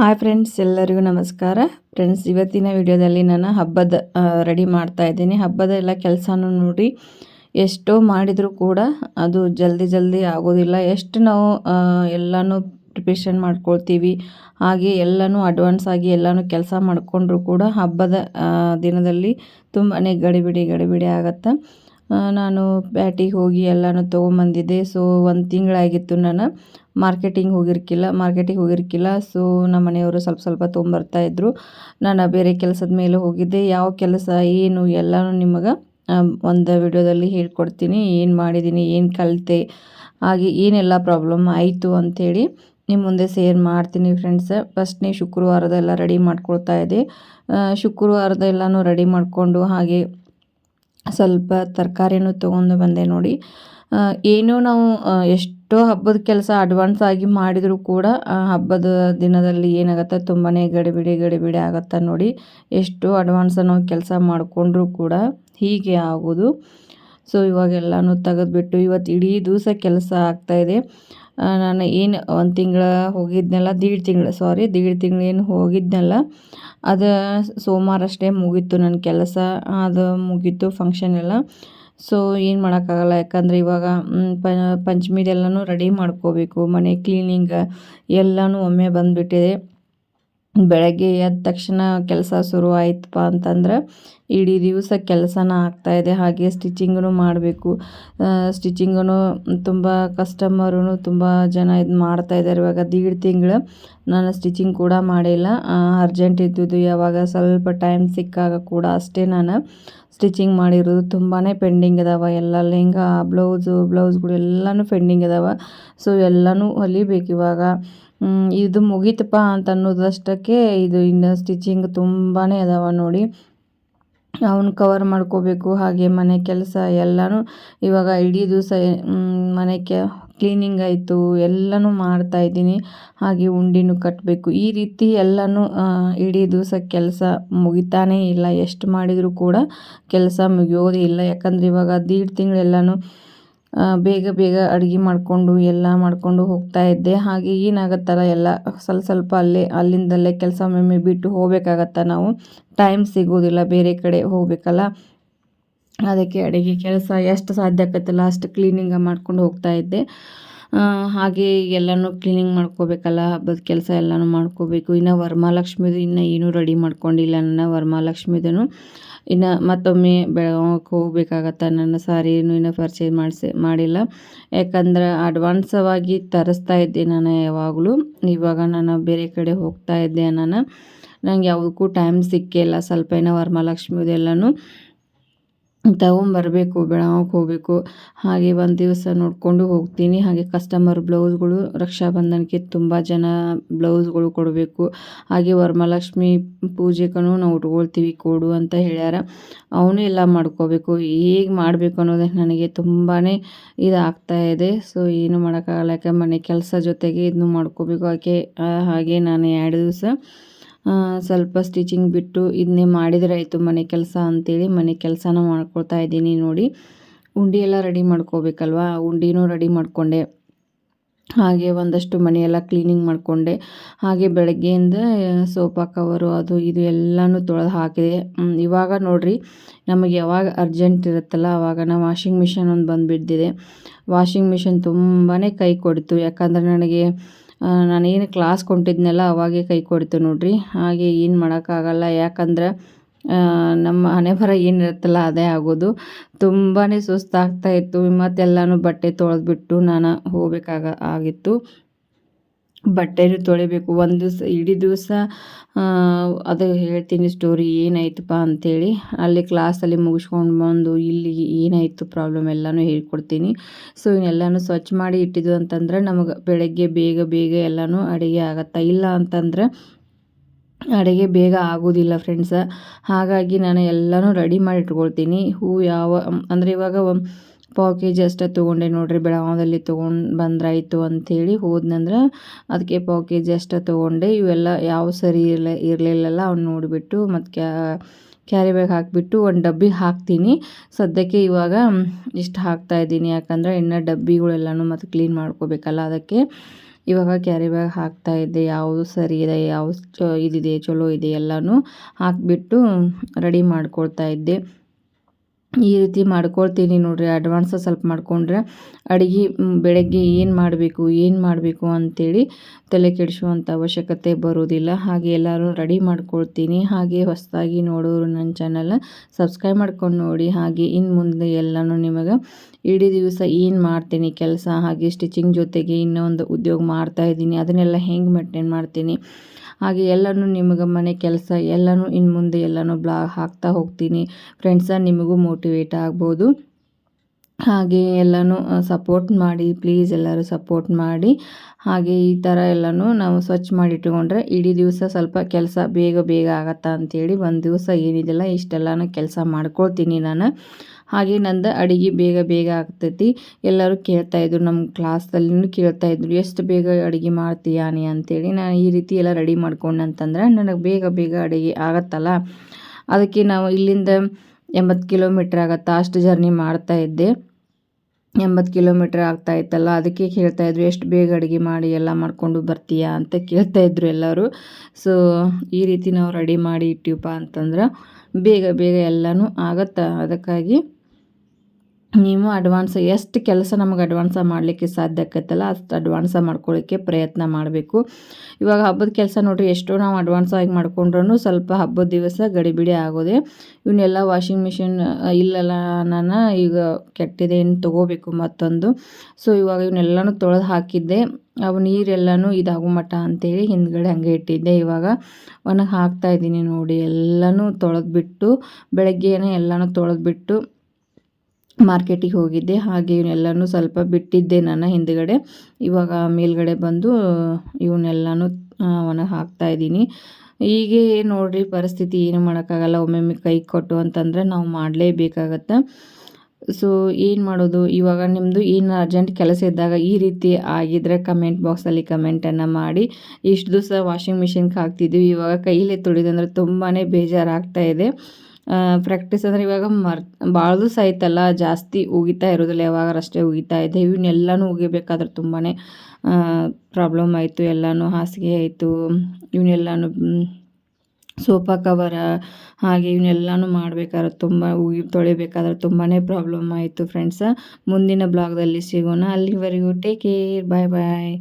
Hi friends ಎಲ್ಲರಿಗೂ ನಮಸ್ಕಾರ. Friends ಇವತ್ತಿನ ವಿಡಿಯೋದಲ್ಲಿ ನಾನು ಹಬ್ಬದ ರೆಡಿ ಮಾಡ್ತಾ ಇದ್ದೀನಿ. ಹಬ್ಬದ ಎಲ್ಲ ಕೆಲಸನೂ ನೋಡಿ ಎಷ್ಟೋ ಮಾಡಿದರೂ ಕೂಡ ಅದು ಜಲ್ದಿ ಜಲ್ದಿ ಆಗೋದಿಲ್ಲ. ಎಷ್ಟು ನಾವು ಎಲ್ಲನೂ ಪ್ರಿಪ್ರೇಷನ್ ಮಾಡ್ಕೊಳ್ತೀವಿ, ಹಾಗೆ ಎಲ್ಲನೂ ಅಡ್ವಾನ್ಸ್ ಆಗಿ ಎಲ್ಲನೂ ಕೆಲಸ ಮಾಡಿಕೊಂಡ್ರೂ ಕೂಡ ಹಬ್ಬದ ದಿನದಲ್ಲಿ ತುಂಬಾ ಗಡಿಬಿಡಿ ಗಡಿಬಿಡಿ ಆಗುತ್ತೆ. ನಾನು ಪ್ಯಾಟಿಗೆ ಹೋಗಿ ಎಲ್ಲನೂ ತೊಗೊಂಬಂದಿದ್ದೆ. ಸೊ ಒಂದು ತಿಂಗಳಾಗಿತ್ತು ನಾನು ಮಾರ್ಕೆಟಿಂಗ್ ಹೋಗಿರ್ಕಿಲ್ಲ ಮಾರ್ಕೆಟಿಗೆ ಹೋಗಿರ್ಕಿಲ್ಲ. ಸೊ ನಮ್ಮ ಮನೆಯವರು ಸ್ವಲ್ಪ ಸ್ವಲ್ಪ ತೊಗೊಂಬರ್ತಾಯಿದ್ರು ನಾನು ಬೇರೆ ಕೆಲಸದ ಮೇಲೆ ಹೋಗಿದ್ದೆ. ಯಾವ ಕೆಲಸ, ಏನು ಎಲ್ಲನೂ ನಿಮಗೆ ಒಂದು ವಿಡಿಯೋದಲ್ಲಿ ಹೇಳ್ಕೊಡ್ತೀನಿ. ಏನು ಮಾಡಿದ್ದೀನಿ ಏನು ಕಲಿತೆ, ಹಾಗೆ ಏನೆಲ್ಲ ಪ್ರಾಬ್ಲಮ್ ಆಯಿತು ಅಂಥೇಳಿ ನಿಮ್ಮ ಮುಂದೆ ಸೇರ್ ಮಾಡ್ತೀನಿ ಫ್ರೆಂಡ್ಸ್ ಫಸ್ಟ್ನೇ ಶುಕ್ರವಾರದೆಲ್ಲ ರೆಡಿ ಮಾಡ್ಕೊಳ್ತಾ ಇದ್ದೆ. ಶುಕ್ರವಾರದ ಎಲ್ಲನೂ ರೆಡಿ ಮಾಡಿಕೊಂಡು ಹಾಗೆ ಸ್ವಲ್ಪ ತರಕಾರಿನೂ ತೊಗೊಂಡು ಬಂದೆ ನೋಡಿ. ಏನು ನಾವು ಎಷ್ಟೋ ಹಬ್ಬದ ಕೆಲಸ ಅಡ್ವಾನ್ಸ್ ಆಗಿ ಮಾಡಿದರೂ ಕೂಡ ಹಬ್ಬದ ದಿನದಲ್ಲಿ ಏನಾಗುತ್ತೆ ತುಂಬಾ ಗಡಿಬಿಡಿ ಗಡಿಬಿಡಿ ಆಗುತ್ತೆ ನೋಡಿ. ಎಷ್ಟು ಅಡ್ವಾನ್ಸ್ ನಾವು ಕೆಲಸ ಮಾಡಿಕೊಂಡ್ರೂ ಕೂಡ ಹೀಗೆ ಆಗೋದು. ಸೊ ಇವಾಗೆಲ್ಲನೂ ತೆಗೆದ್ಬಿಟ್ಟು ಇವತ್ತು ಇಡೀ ದಿವಸ ಕೆಲಸ ಆಗ್ತಾಯಿದೆ ನಾನು ಏನು ಒಂದು ತಿಂಗಳ ಹೋಗಿದ್ನಲ್ಲ, ದೀಡ್ ತಿಂಗಳು ಸಾರಿ ದೀಡ್ ತಿಂಗಳು ಏನು ಹೋಗಿದ್ನಲ್ಲ, ಅದು ಸೋಮವಾರ ಅಷ್ಟೇ ಮುಗೀತು ನನ್ನ ಕೆಲಸ, ಅದು ಮುಗೀತು ಫಂಕ್ಷನ್ ಎಲ್ಲ. ಸೊ ಏನು ಮಾಡೋಕ್ಕಾಗಲ್ಲ, ಯಾಕಂದರೆ ಇವಾಗ ಪಂಚಮಿದೆಲ್ಲನೂ ರೆಡಿ ಮಾಡ್ಕೋಬೇಕು, ಮನೆ ಕ್ಲೀನಿಂಗ್ ಎಲ್ಲನೂ ಒಮ್ಮೆ ಬಂದುಬಿಟ್ಟಿದೆ. ಬೆಳಗ್ಗೆ ಎದ್ದ ತಕ್ಷಣ ಕೆಲಸ ಶುರು ಆಯ್ತಪ್ಪ ಅಂತಂದ್ರೆ ಇಡೀ ದಿವಸ ಕೆಲಸನ ಆಗ್ತಾಯಿದೆ ಹಾಗೆ ಸ್ಟಿಚಿಂಗೂ ಮಾಡಬೇಕು. ಸ್ಟಿಚಿಂಗೂ ತುಂಬ ಕಸ್ಟಮರೂ ತುಂಬ ಜನ ಇದು ಮಾಡ್ತಾಯಿದ್ದಾರೆ ಇವಾಗ ದೀಡ್ ತಿಂಗಳು ನಾನು ಸ್ಟಿಚಿಂಗ್ ಕೂಡ ಮಾಡಿಲ್ಲ. ಅರ್ಜೆಂಟ್ ಇದ್ದಿದ್ದು ಯಾವಾಗ ಸ್ವಲ್ಪ ಟೈಮ್ ಸಿಕ್ಕಾಗ ಕೂಡ ಅಷ್ಟೇ ನಾನು ಸ್ಟಿಚಿಂಗ್ ಮಾಡಿರೋದು. ತುಂಬಾ ಪೆಂಡಿಂಗ್ ಇದಾವೆ. ಎಲ್ಲ ಲೆಹಂಗಾ, ಬ್ಲೌಸು, ಬ್ಲೌಸ್ಗಳು ಎಲ್ಲನೂ ಪೆಂಡಿಂಗ್ ಇದಾವೆ. ಸೊ, ಎಲ್ಲನೂ ಹೊಲಿಬೇಕು ಇವಾಗ. ಇದು ಮುಗೀತಪ್ಪ ಅಂತ ಅನ್ನೋದಷ್ಟಕ್ಕೆ ಇದು ಇನ್ನು ಸ್ಟಿಚಿಂಗ್ ತುಂಬಾ ಅದಾವ ನೋಡಿ. ಅವನ್ನ ಕವರ್ ಮಾಡ್ಕೋಬೇಕು, ಹಾಗೆ ಮನೆ ಕೆಲಸ ಎಲ್ಲನೂ ಇವಾಗ ಇಡೀ ದಿವಸ ಮನೆ ಕೆ ಕ್ಲೀನಿಂಗ್ ಆಯಿತು, ಎಲ್ಲನೂ ಮಾಡ್ತಾಯಿದ್ದೀನಿ ಹಾಗೆ ಉಂಡಿನೂ ಕಟ್ಟಬೇಕು ಈ ರೀತಿ ಎಲ್ಲನೂ ಇಡೀ ದಿವಸ ಕೆಲಸ ಮುಗಿತಾನೇ ಇಲ್ಲ. ಎಷ್ಟು ಮಾಡಿದರೂ ಕೂಡ ಕೆಲಸ ಮುಗಿಯೋದೇ ಇಲ್ಲ. ಯಾಕಂದರೆ ಇವಾಗ ದೀಡ್ ತಿಂಗಳೆಲ್ಲನೂ ಬೇಗ ಬೇಗ ಅಡುಗೆ ಮಾಡಿಕೊಂಡು ಎಲ್ಲ ಮಾಡಿಕೊಂಡು ಹೋಗ್ತಾ ಇದ್ದೆ. ಹಾಗೆ ಏನಾಗುತ್ತಲ್ಲ ಎಲ್ಲ ಸ್ವಲ್ಪ ಸ್ವಲ್ಪ ಅಲ್ಲೇ, ಅಲ್ಲಿಂದಲ್ಲೇ ಕೆಲಸ ಒಮ್ಮೊಮ್ಮೆ ಬಿಟ್ಟು ಹೋಗ್ಬೇಕಾಗತ್ತ ನಾವು. ಟೈಮ್ ಸಿಗೋದಿಲ್ಲ, ಬೇರೆ ಕಡೆ ಹೋಗಬೇಕಲ್ಲ. ಅದಕ್ಕೆ ಅಡುಗೆ ಕೆಲಸ ಎಷ್ಟು ಸಾಧ್ಯ ಆಗತ್ತಲ್ಲ ಅಷ್ಟು ಕ್ಲೀನಿಂಗ ಮಾಡ್ಕೊಂಡು ಹೋಗ್ತಾ ಇದ್ದೆ. ಹಾಗೆ ಎಲ್ಲನೂ ಕ್ಲೀನಿಂಗ್ ಮಾಡ್ಕೋಬೇಕಲ್ಲ, ಹಬ್ಬದ ಕೆಲಸ ಎಲ್ಲನೂ ಮಾಡ್ಕೋಬೇಕು. ಇನ್ನು ವರಮಹಾಲಕ್ಷ್ಮಿದು ಇನ್ನೂ ಏನೂ ರೆಡಿ ಮಾಡ್ಕೊಂಡಿಲ್ಲ ನನ್ನ ವರಮಹಾಲಕ್ಷ್ಮಿದೂ ಇನ್ನು ಮತ್ತೊಮ್ಮೆ ಬೆಳಗಾವಿಗೆ ಹೋಗ್ಬೇಕಾಗತ್ತೆ? ನನ್ನ ಸಾರಿಯನ್ನು ಇನ್ನೂ ಪರ್ಚೇಸ್ ಮಾಡಿಸಿ, ಮಾಡಿಲ್ಲ. ಯಾಕಂದ್ರೆ ಅಡ್ವಾನ್ಸವಾಗಿ ತರಿಸ್ತಾ ಇದ್ದೆ ನಾನು ಯಾವಾಗಲೂ. ಇವಾಗ ನಾನು ಬೇರೆ ಕಡೆ ಹೋಗ್ತಾ ಇದ್ದೆ ನಾನು. ನಂಗೆ ಯಾವುದಕ್ಕೂ ಟೈಮ್ ಸಿಕ್ಕಿಲ್ಲ. ಸ್ವಲ್ಪ ಏನೋ ವರಮಹಾಲಕ್ಷ್ಮಿದೆಲ್ಲನೂ. ತಗೊಂಬರಬೇಕು ಬೆಳಗಾವಿಗೆ ಹೋಗಬೇಕು. ಹಾಗೆ ಒಂದು ದಿವಸ ನೋಡಿಕೊಂಡು ಹೋಗ್ತೀನಿ. ಹಾಗೆ ಕಸ್ಟಮರ್ ಬ್ಲೌಸ್ಗಳು ರಕ್ಷಾಬಂಧನಕ್ಕೆ ತುಂಬ ಜನ ಬ್ಲೌಸ್ಗಳು ಕೊಡಬೇಕು. ಹಾಗೆ ವರಮಹಾಲಕ್ಷ್ಮಿ ಪೂಜೆಗೂ ನಾವು ಉಟ್ಕೊಳ್ತೀವಿ, ಕೊಡು ಅಂತ ಹೇಳ್ಯಾರ. ಅವನು ಎಲ್ಲ ಮಾಡ್ಕೋಬೇಕು. ಹೇಗೆ ಮಾಡಬೇಕು ಅನ್ನೋದೇ ನನಗೆ ತುಂಬಾ ಇದಾಗ್ತಾ ಇದೆ. ಸೊ ಏನು ಮಾಡೋಕ್ಕಾಗಲ್ಲ. ಯಾಕೆ ಮನೆ ಕೆಲಸ ಜೊತೆಗೆ ಇದನ್ನು ಮಾಡ್ಕೋಬೇಕು. ಹಾಗೆ ಹಾಗೆ ನಾನು ಎರಡು ದಿವಸ ಸ್ವಲ್ಪ ಸ್ಟಿಚಿಂಗ್ ಬಿಟ್ಟು ಇದನ್ನೇ ಮಾಡಿದರೆ ಆಯಿತು ಮನೆ ಕೆಲಸ ಅಂತೇಳಿ ಮನೆ ಕೆಲಸನ ಮಾಡ್ಕೊಳ್ತಾ ಇದ್ದೀನಿ ನೋಡಿ. ಉಂಡಿ ಎಲ್ಲ ರೆಡಿ ಮಾಡ್ಕೋಬೇಕಲ್ವಾ? ಉಂಡಿನೂ ರೆಡಿ ಮಾಡಿಕೊಂಡೆ. ಹಾಗೆ ಒಂದಷ್ಟು ಮನೆಯೆಲ್ಲ ಕ್ಲೀನಿಂಗ್ ಮಾಡಿಕೊಂಡೆ. ಹಾಗೆ ಬೆಳಗ್ಗೆಯಿಂದ ಸೋಫಾ ಕವರು ಅದು ಇದು ಎಲ್ಲನೂ ತೊಳೆದು ಹಾಕಿದೆ. ಇವಾಗ ನೋಡಿರಿ, ನಮಗೆ ಯಾವಾಗ ಅರ್ಜೆಂಟ್ ಇರುತ್ತಲ್ಲ ಆವಾಗ ನಾವು ವಾಷಿಂಗ್ ಮಿಷನ್ ಒಂದು ಬಂದುಬಿದ್ದಿದೆ ವಾಷಿಂಗ್ ಮಿಷನ್ ತುಂಬಾ ಕೈ ಕೊಡ್ತು. ಯಾಕಂದರೆ ನನಗೆ ನಾನೇನು ಕ್ಲಾಸ್ ಕೊಂಡಿದ್ನೆಲ್ಲ ಅವಾಗೆ ಕೈ ಕೊಡ್ತು ನೋಡಿರಿ. ಹಾಗೆ ಏನು ಮಾಡೋಕ್ಕಾಗಲ್ಲ. ಯಾಕಂದ್ರೆ ನಮ್ಮ ಹಣೆ ಬರ ಏನಿರುತ್ತಲ್ಲ ಅದೇ ಆಗೋದು. ತುಂಬಾ ಸುಸ್ತಾಗ್ತಾಯಿತ್ತು ಮತ್ತೆಲ್ಲನೂ ಬಟ್ಟೆ ತೊಳೆದ್ಬಿಟ್ಟು ನಾನು ಹೋಗಬೇಕಾಗ ಆಗಿತ್ತು. ಬಟ್ಟೆನೂ ತೊಳಿಬೇಕು. ಒಂದು ದಿವಸ, ಇಡೀ ದಿವಸ ಅದು ಹೇಳ್ತೀನಿ ಸ್ಟೋರಿ ಏನಾಯ್ತಪ್ಪ ಅಂಥೇಳಿ ಅಲ್ಲಿ ಕ್ಲಾಸಲ್ಲಿ ಮುಗಿಸ್ಕೊಂಡು ಬಂದು ಇಲ್ಲಿ ಏನಾಯಿತು ಪ್ರಾಬ್ಲಮ್ ಎಲ್ಲನೂ ಹೇಳ್ಕೊಡ್ತೀನಿ. ಸೊ ಇವನ್ನೆಲ್ಲನೂ ಸ್ವಚ್ಛ ಮಾಡಿ ಇಟ್ಟಿದ್ದು ಅಂತಂದ್ರೆ ನಮಗೆ ಬೆಳಗ್ಗೆ ಬೇಗ ಬೇಗ ಎಲ್ಲನೂ ಅಡುಗೆ ಆಗತ್ತೆ? ಇಲ್ಲ ಅಂತಂದ್ರೆ ಅಡುಗೆ ಬೇಗ ಆಗೋದಿಲ್ಲ ಫ್ರೆಂಡ್ಸ ಹಾಗಾಗಿ ನಾನು ಎಲ್ಲನೂ ರೆಡಿ ಮಾಡಿ ಇಟ್ಕೊಳ್ತೀನಿ. ಹೂ ಯಾವ, ಅಂದರೆ ಇವಾಗ ಪಾವು ಕೆ ಅಷ್ಟೇ ತೊಗೊಂಡೆ ನೋಡಿರಿ, ಬೆಳಗಾವದಲ್ಲಿ ತೊಗೊಂಡು ಬಂದ್ರಾಯಿತು ಅಂಥೇಳಿ ಹೋದ್ನಂದ್ರೆ ಅದಕ್ಕೆ ಪಾವು ಕೆ ತೊಗೊಂಡೆ. ಇವೆಲ್ಲ ಯಾವ ಸರಿ ಇರಲ, ಇರಲಿಲ್ಲಲ್ಲ ಅವ್ನು ನೋಡಿಬಿಟ್ಟು ಮತ್ತು ಕ್ಯಾ, ಕ್ಯಾರಿ ಬ್ಯಾಗ್ ಹಾಕಿಬಿಟ್ಟು ಒಂದು ಡಬ್ಬಿ ಹಾಕ್ತೀನಿ. ಸದ್ಯಕ್ಕೆ ಇವಾಗ ಇಷ್ಟು ಹಾಕ್ತಾಯಿದ್ದೀನಿ ಯಾಕಂದರೆ ಇನ್ನು ಡಬ್ಬಿಗಳೆಲ್ಲನೂ ಮತ್ತು ಕ್ಲೀನ್ ಮಾಡ್ಕೋಬೇಕಲ್ಲ ಅದಕ್ಕೆ. ಇವಾಗ ಕ್ಯಾರಿ ಬ್ಯಾಗ್ ಹಾಕ್ತಾ ಇದ್ದೆ, ಯಾವುದು ಸರಿ ಇದೆ, ಯಾವ್ದು ಚ, ಇದಿದೆ, ಚಲೋ ಇದೆ ಎಲ್ಲನೂ ಹಾಕಿಬಿಟ್ಟು ರೆಡಿ ಮಾಡ್ಕೊಳ್ತಾ ಇದ್ದೆ. ಈ ರೀತಿ ಮಾಡ್ಕೊಳ್ತೀನಿ ನೋಡಿರಿ ಅಡ್ವಾನ್ಸ ಸ್ವಲ್ಪ ಮಾಡಿಕೊಂಡ್ರೆ ಅಡುಗೆ ಬೆಳಗ್ಗೆ ಏನು ಮಾಡಬೇಕು ಏನು ಮಾಡಬೇಕು ಅಂಥೇಳಿ ತಲೆ ಕೆಡಿಸುವಂಥ ಅವಶ್ಯಕತೆ ಬರೋದಿಲ್ಲ ಹಾಗೆ ಎಲ್ಲರೂ ರೆಡಿ ಮಾಡ್ಕೊಳ್ತೀನಿ. ಹಾಗೆ ಹೊಸದಾಗಿ ನೋಡೋರು ನನ್ನ ಚಾನಲ್ ಸಬ್ಸ್ಕ್ರೈಬ್ ಮಾಡ್ಕೊಂಡು ನೋಡಿ. ಹಾಗೆ ಇನ್ನು ಮುಂದೆ ಎಲ್ಲನೂ ನಿಮಗೆ ಇಡೀ ದಿವಸ ಏನು ಮಾಡ್ತೀನಿ, ಕೆಲಸ ಹಾಗೆ ಸ್ಟಿಚಿಂಗ್ ಜೊತೆಗೆ ಇನ್ನೊಂದು ಉದ್ಯೋಗ ಮಾಡ್ತಾ ಇದ್ದೀನಿ. ಅದನ್ನೆಲ್ಲ ಹೆಂಗೆ ಮೇಂಟೈನ್ ಮಾಡ್ತೀನಿ? ಹಾಗೆ ಎಲ್ಲನೂ ನಿಮಗೆ ಮನೆ ಕೆಲಸ, ಎಲ್ಲನೂ ಇನ್ನು ಮುಂದೆ ಎಲ್ಲನೂ ಬ್ಲಾಗ್ ಹಾಕ್ತಾ ಹೋಗ್ತೀನಿ. ಫ್ರೆಂಡ್ಸ ನಿಮಗೂ ಮೋಟಿವೇಟ್ ಆಗ್ಬೋದು. ಹಾಗೆ ಎಲ್ಲನೂ ಸಪೋರ್ಟ್ ಮಾಡಿ ಪ್ಲೀಸ್ ಎಲ್ಲರೂ ಸಪೋರ್ಟ್ ಮಾಡಿ. ಹಾಗೆ ಈ ಥರ ಎಲ್ಲನೂ ನಾವು ಸ್ವಚ್ಛ ಮಾಡಿ ಇಟ್ಕೊಂಡ್ರೆ ಇಡೀ ದಿವಸ ಸ್ವಲ್ಪ ಕೆಲಸ ಬೇಗ ಬೇಗ ಆಗತ್ತಾ ಅಂಥೇಳಿ ಒಂದು ದಿವಸ ಏನಿದೆಲ್ಲ, ಇಷ್ಟೆಲ್ಲನೂ ಕೆಲಸ ಮಾಡ್ಕೊಳ್ತೀನಿ ನಾನು. ಹಾಗೆ ನಂದು ಅಡುಗೆ ಬೇಗ ಬೇಗ ಆಗ್ತೈತಿ. ಎಲ್ಲರೂ ಕೇಳ್ತಾಯಿದ್ರು ನಮ್ಮ ಕ್ಲಾಸಲ್ಲಿನೂ ಕೇಳ್ತಾಯಿದ್ರು ಎಷ್ಟು ಬೇಗ ಅಡುಗೆ ಮಾಡ್ತೀಯಾ ನೀ? ಅಂತೇಳಿ. ನಾನು ಈ ರೀತಿ ಎಲ್ಲ ರೆಡಿ ಮಾಡ್ಕೊಂಡಂತಂದ್ರೆ ನನಗೆ ಬೇಗ ಬೇಗ ಅಡುಗೆ ಆಗತ್ತಲ್ಲ. ಅದಕ್ಕೆ ನಾವು ಇಲ್ಲಿಂದ ಎಂಬತ್ತು ಕಿಲೋಮೀಟ್ರ್ ಆಗತ್ತಾ ಅಷ್ಟು ಜರ್ನಿ ಮಾಡ್ತಾ ಇದ್ದೆ. ಎಂಬತ್ತು ಕಿಲೋಮೀಟ್ರ್ ಆಗ್ತಾ ಇತ್ತಲ್ಲ, ಅದಕ್ಕೆ ಕೇಳ್ತಾಯಿದ್ರು ಎಷ್ಟು ಬೇಗ ಅಡುಗೆ ಮಾಡಿ ಎಲ್ಲ ಮಾಡಿಕೊಂಡು ಬರ್ತೀಯಾ? ಅಂತ ಕೇಳ್ತಾಯಿದ್ರು ಎಲ್ಲರೂ. ಸೊ ಈ ರೀತಿ ನಾವು ರೆಡಿ ಮಾಡಿ ಇಟ್ಟಿವಪ್ಪ ಅಂತಂದ್ರೆ, ಬೇಗ ಬೇಗ ಎಲ್ಲನೂ ಆಗತ್ತೆ? ಅದಕ್ಕಾಗಿ ನೀವು ಅಡ್ವಾನ್ಸ್ ಎಷ್ಟು ಕೆಲಸ ನಮಗೆ ಅಡ್ವಾನ್ಸ ಮಾಡಲಿಕ್ಕೆ ಸಾಧ್ಯ ಆಕತ್ತಲ್ಲ ಅಷ್ಟು ಅಡ್ವಾನ್ಸ ಮಾಡ್ಕೊಳ್ಳಿಕ್ಕೆ ಪ್ರಯತ್ನ ಮಾಡಬೇಕು. ಇವಾಗ ಹಬ್ಬದ ಕೆಲಸ ನೋಡಿರಿ, ಎಷ್ಟೋ ನಾವು ಅಡ್ವಾನ್ಸ್ ಆಗಿ ಮಾಡ್ಕೊಂಡ್ರೂ ಸ್ವಲ್ಪ ಹಬ್ಬದ ದಿವಸ ಗಡಿಬಿಡಿ ಆಗೋದೆ. ಇವನ್ನೆಲ್ಲ ವಾಷಿಂಗ್ ಮಿಷಿನ್ ಇಲ್ಲಲ್ಲ ನಾನು ಈಗ ಕೆಟ್ಟಿದೆ ಏನು ತೊಗೋಬೇಕು ಮತ್ತೊಂದು. ಸೊ ಇವಾಗ ಇವನ್ನೆಲ್ಲನೂ ತೊಳೆದು ಹಾಕಿದ್ದೆ. ಅವು ನೀರೆಲ್ಲನೂ ಇದಾಗೋ ಮಟ್ಟ ಅಂತೇಳಿ ಹಿಂದ್ಗಡೆ ಹಂಗೆ ಇಟ್ಟಿದ್ದೆ. ಇವಾಗ ಒಣಗಿ ಹಾಕ್ತಾಯಿದ್ದೀನಿ ನೋಡಿ, ಎಲ್ಲನೂ ತೊಳೆದ್ಬಿಟ್ಟು, ಬೆಳಗ್ಗೆನೇ ಎಲ್ಲನೂ ತೊಳೆದ್ಬಿಟ್ಟು ಮಾರ್ಕೆಟಿಗೆ ಹೋಗಿದ್ದೆ. ಹಾಗೆ ಇವನ್ನೆಲ್ಲನೂ ಸ್ವಲ್ಪ ಬಿಟ್ಟಿದ್ದೆ ನಾನು ಹಿಂದುಗಡೆ. ಇವಾಗ ಮೇಲ್ಗಡೆ ಬಂದು, ಇವನ್ನೆಲ್ಲನೂ ಅವನ ಹಾಕ್ತಾ ಇದ್ದೀನಿ. ಹೀಗೆ ನೋಡಿರಿ, ಪರಿಸ್ಥಿತಿ ಏನು ಮಾಡೋಕ್ಕಾಗಲ್ಲ. ಒಮ್ಮೊಮ್ಮೆ ಕೈ ಕೊಟ್ಟು ಅಂತಂದರೆ ನಾವು ಮಾಡಲೇಬೇಕಾಗತ್ತೆ. ಸೊ ಏನು ಮಾಡೋದು? ಇವಾಗ ನಿಮ್ಮದು ಏನು ಅರ್ಜೆಂಟ್ ಕೆಲಸ ಇದ್ದಾಗ ಈ ರೀತಿ ಆಗಿದ್ರೆ ಕಮೆಂಟ್ ಬಾಕ್ಸಲ್ಲಿ ಕಮೆಂಟನ್ನು ಮಾಡಿ. ಇಷ್ಟು ದಿವಸ ವಾಷಿಂಗ್ ಮಿಷಿನ್ಗೆ ಹಾಕ್ತಿದ್ವಿ ಇವಾಗ ಕೈಯಲ್ಲೇ ತುಳಿದಂದ್ರೆ ತುಂಬಾ ಬೇಜಾರಾಗ್ತಾ ಇದೆ. ಪ್ರಾಕ್ಟೀಸ್ ಅಂದರೆ ಇವಾಗ ಮರ್ ಭಾಳ ದಿವಸ ಆಯ್ತಲ್ಲ ಜಾಸ್ತಿ ಉಗಿತಾ ಇರೋದಿಲ್ಲ, ಯಾವಾಗಾರಷ್ಟೇ ಉಗಿತಾ ಇದೆ ಇವನ್ನೆಲ್ಲನೂ ಉಗಿಬೇಕಾದ್ರೆ ತುಂಬಾ ಪ್ರಾಬ್ಲಮ್ ಆಯಿತು, ಎಲ್ಲನೂ ಹಾಸಿಗೆ ಆಯಿತು. ಇವನ್ನೆಲ್ಲನೂ ಸೋಫಾ ಕವರ ಹಾಗೆ ಇವನ್ನೆಲ್ಲನೂ ಮಾಡಬೇಕಾದ್ರೆ ತುಂಬ ಉಗಿ, ತೊಳಿಬೇಕಾದ್ರೆ ತುಂಬಾ ಪ್ರಾಬ್ಲಮ್ ಆಯಿತು ಫ್ರೆಂಡ್ಸ ಮುಂದಿನ ಬ್ಲಾಗ್ದಲ್ಲಿ ಸಿಗೋಣ. ಅಲ್ಲಿವರೆಗೂ ಟೇಕ್ ಕೇರ್ ಬಾಯ್ ಬಾಯ್